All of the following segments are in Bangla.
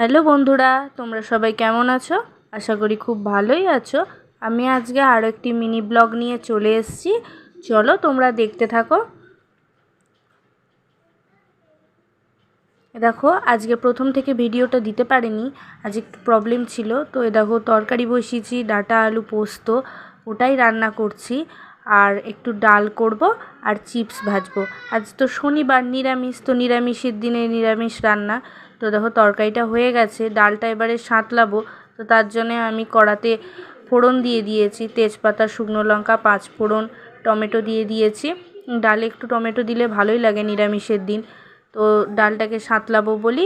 হ্যালো বন্ধুরা, তোমরা সবাই কেমন আছো? আশা করি খুব ভালোই আছো। আমি আজকে আরও একটি মিনি ব্লগ নিয়ে চলে এসেছি। চলো তোমরা দেখতে থাকো। দেখো, আজকে প্রথম থেকে ভিডিওটা দিতে পারিনি। আজ একটু প্রবলেম ছিল। তো এ দেখো, তরকারি বসিয়েছি, ডাটা, আলু, পোস্ত, ওটাই রান্না করছি। আর একটু ডাল করব আর চিপস ভাজবো। আজ তো শনিবার, নিরামিষ, তো নিরামিষের দিনে নিরামিষ রান্না। তো দেখো তরকারিটা হয়ে গেছে, ডালটা এবারে সাঁতলাবো। তো তার জন্যে আমি কড়াতে ফোড়ন দিয়ে দিয়েছি, তেজপাতা, শুকনো লঙ্কা, পাঁচ ফোড়ন, টমেটো দিয়ে দিয়েছি। ডালে একটু টমেটো দিলে ভালোই লাগে নিরামিষের দিন। তো ডালটাকে সাঁতলাবো বলি,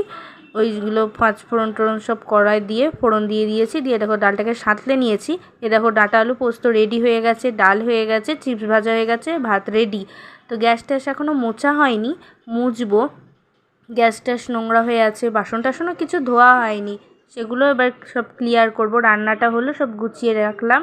ওইগুলো পাঁচ ফোড়ন টোড়ন সব কড়াই দিয়ে ফোড়ন দিয়ে দিয়েছি। দিয়ে দেখো ডালটাকে সাঁতলে নিয়েছি। এ দেখো ডাটা আলু পোস্ত রেডি হয়ে গেছে, ডাল হয়ে গেছে, চিপস ভাজা হয়ে গেছে, ভাত রেডি তো গ্যাস ট্যাস এখনও মোচা হয়নি, মুছবো। গ্যাস ট্যাস নোংরা হয়ে আছে, বাসন টাসনও কিছু ধোয়া হয়নি। সেগুলো এবার সব ক্লিয়ার করব। রান্নাটা হলো সব গুছিয়ে রাখলাম।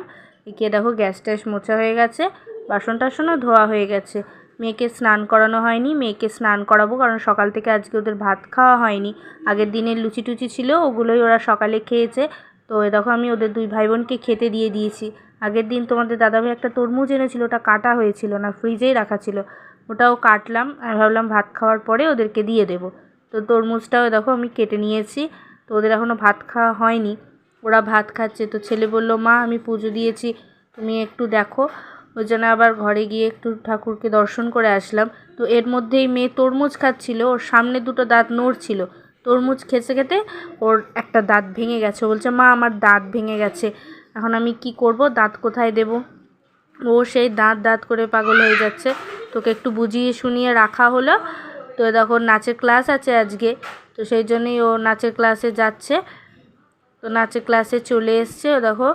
একে দেখো গ্যাস ট্যাস মোছা হয়ে গেছে, বাসন টাসনও ধোয়া হয়ে গেছে। মেয়েকে স্নান করানো হয়নি, মেয়েকে স্নান করাবো কারণ সকাল থেকে আজকে ওদের ভাত খাওয়া হয়নি। আগের দিনের লুচি টুচি ছিল, ওগুলোই ওরা সকালে খেয়েছে। তো দেখো আমি ওদের দুই ভাই বোনকে খেতে দিয়ে দিয়েছি। আগের দিন তোমাদের দাদাভাই একটা তরমুজ এনেছিল, ওটা কাটা হয়েছিল না ফ্রিজেই রাখা ছিল। ওটাও কাটলাম আর ভাবলাম ভাত খাওয়ার পরে ওদেরকে দিয়ে দেবো। তো তরমুজটাও দেখো আমি কেটে নিয়েছি, তো ওদের এখনও ভাত খাওয়া হয়নি। ওরা ভাত খাচ্ছে, তো ছেলে বলল, মা, আমি পুজো দিয়েছি, তুমি একটু দেখো। ওই জন্য আবার ঘরে গিয়ে একটু ঠাকুরকে দর্শন করে আসলাম। তো এর মধ্যেই মেয়ে তরমুজ খাচ্ছিল, ওর সামনে দুটো দাঁত নড়ছিল তরমুজ খেতে খেতে ওর একটা দাঁত ভেঙে গেছে। বলছে, মা, আমার দাঁত ভেঙে গেছে, এখন আমি কি করব? দাঁত কোথায় দেব? ও সেই দাঁত দাঁত করে পাগল হয়ে যাচ্ছে। তোকে একটু বুঝিয়ে শুনিয়ে রাখা হলো। তো দেখো, নাচের ক্লাস আছে আজকে। তো সেই জন্যই ও নাচের ক্লাসে যাচ্ছে। তো নাচের ক্লাসে চলে এসছে ও দেখো,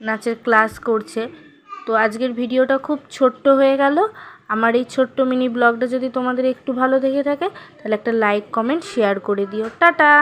নাচের ক্লাস করছে। তো আজকের ভিডিওটা খুব ছোট্ট হয়ে গেল। আমার এই ছোট্ট মিনি ব্লগটা যদি তোমাদের একটু ভালো দেখে থাকে, তাহলে একটা লাইক, কমেন্ট, শেয়ার করে দিও। টাটা!